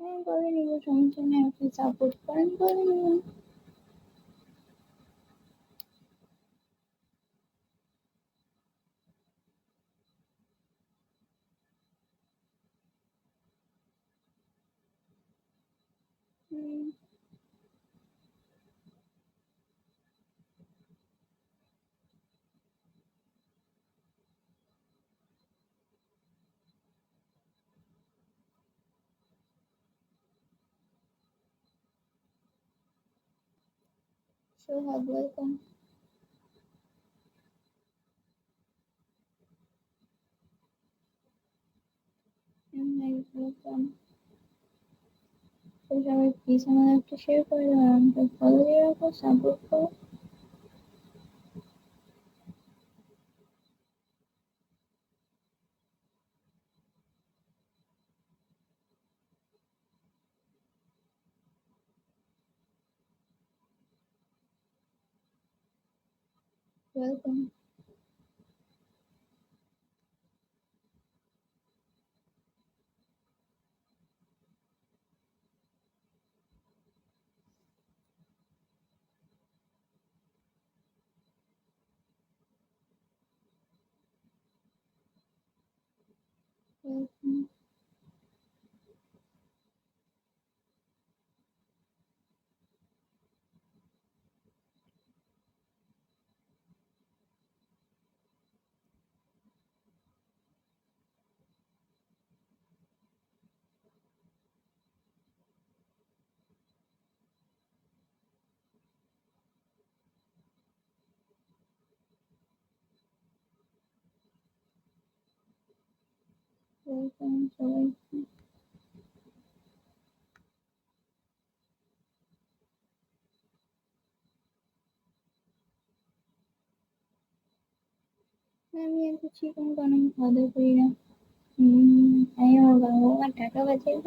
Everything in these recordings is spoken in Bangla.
হ্যাঁ করে নিবো সমস্যা নেই আপনি সাপোর্ট করেন করে নিবো হুম সোহাগ ওয়েলকাম ওয়েলকাম সবাই প্লিজ আমাদের একটা শেয়ার করে দাও আমাকে ফলো দিয়ে রাখো সাপোর্ট করো ওয়েলকাম ওয়েলকাম ওয়েলকাম আমি এত চিকন গরম খাওয়া করি না। আমি আমার বাবা মার টাকা বাঁচিয়ে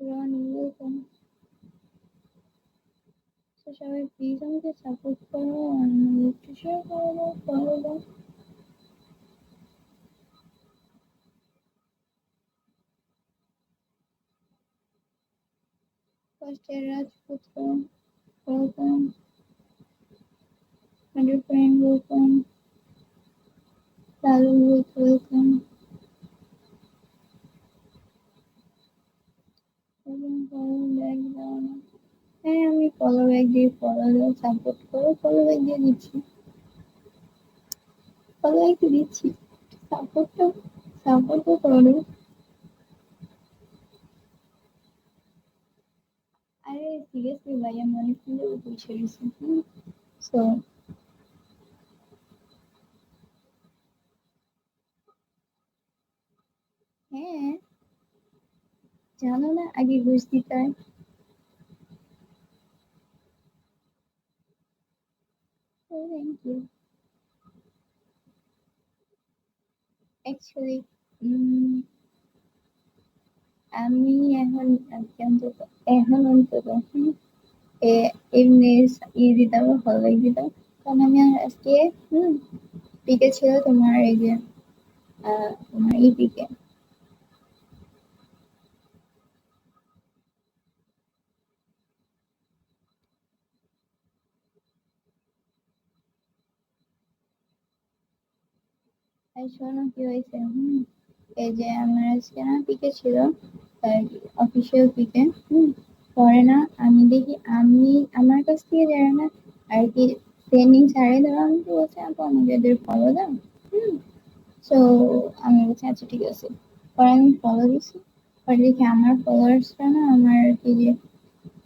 রনি ওয়েলকাম তো সবাই প্লিজ আমাকে সাপোর্ট করো আর একটু শেয়ার করে দাও ফলো দাও। ফার্স্টে রাজপুত্র welcome hundred friend welcome Lalu welcome এবং ফলো ব্যাগ দাও না হ্যাঁ আমি ফলো ব্যাগ দিয়ে ফলো দাও সাপোর্ট করো ফলো ব্যাগ দিয়ে দিচ্ছি। ফলো ব্যাগ তো দিচ্ছি। সাপোর্টটা সাপোর্টও করো আরে সিরিয়াসলি ভাই, আমি অনেকক্ষণ ধরে বসে রয়েছি সো হ্যাঁ জানো না আগে ঘুষ দিতে হয় Thank you. Actually, উম, আমি এখন অন্তত এখন অন্তত এমনি ই দিতাম ভালো দিতাম কারণ আমি আজকে হুম পিকে ছিল তোমার এই যে তোমার ই পিকে এই শোনো, কি হয়েছে? হুম, এই যে আমার আজকে না পিকে ছিল অফিসিয়াল পিকে পরে না আমি দেখি আমি, আমার কাছ থেকে যারা না আর কি ট্রেনিং ছাড়ে দেওয়া আমি তো বলছি, আপু, আমাকে এদের ফলো দাও। হুম সো আমি বলছি আচ্ছা ঠিক আছে। পরে আমি ফলো দিছি। পরে দেখি আমার ফলোয়ার্সরা না আমার আর কি যে,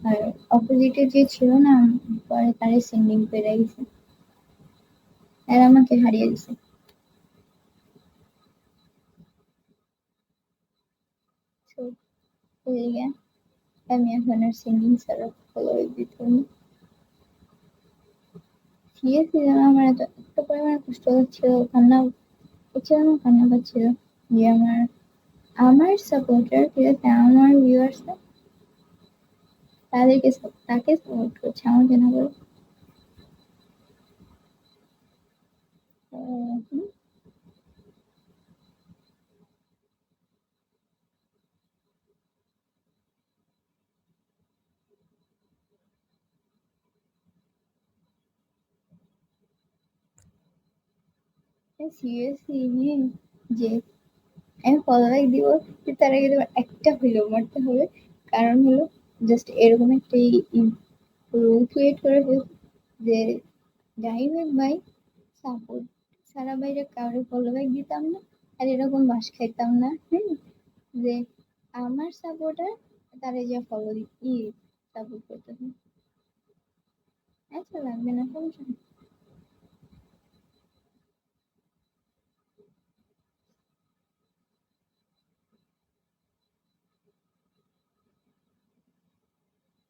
আর অপোজিটে যে ছিল না, পরে তারে সেন্ডিং করে গেছে। এরা আমাকে হারিয়ে দিছে সো হয়ে গিয়ে আমি এখন আর সিঙ্গিং ছাড়া ফলো দিতে পারি সিরিয়াসলি আমার এত পরিমাণে কষ্ট হচ্ছিল, কান্না কান্না পাচ্ছিল যে আমার আমার সাপোর্টার ঠিক আছে আমার ভিউয়ার্সরা তাদেরকে তাকে সাপোর্ট করছে বলে আহ, হুম, সিরিয়াসলি হ্যাঁ যে আমি ফলো ব্যাক দিব যে তার আগে তোমার একটা হইলেও মারতে হবে। কারণ হলো জাস্ট এরকম একটা রুল ক্রিয়েট করে ফেলছে যে হোক ভাই সাপোর্ট সারা বাইরে কাউরে ফলো ব্যাক দিতাম না, আর এরকম বাস খাইতাম না হ্যাঁ যে, আমার সাপোর্টার তারা যে ফলো ই সাপোর্ট করতে হবে। আচ্ছা লাগবে না, সমস্যা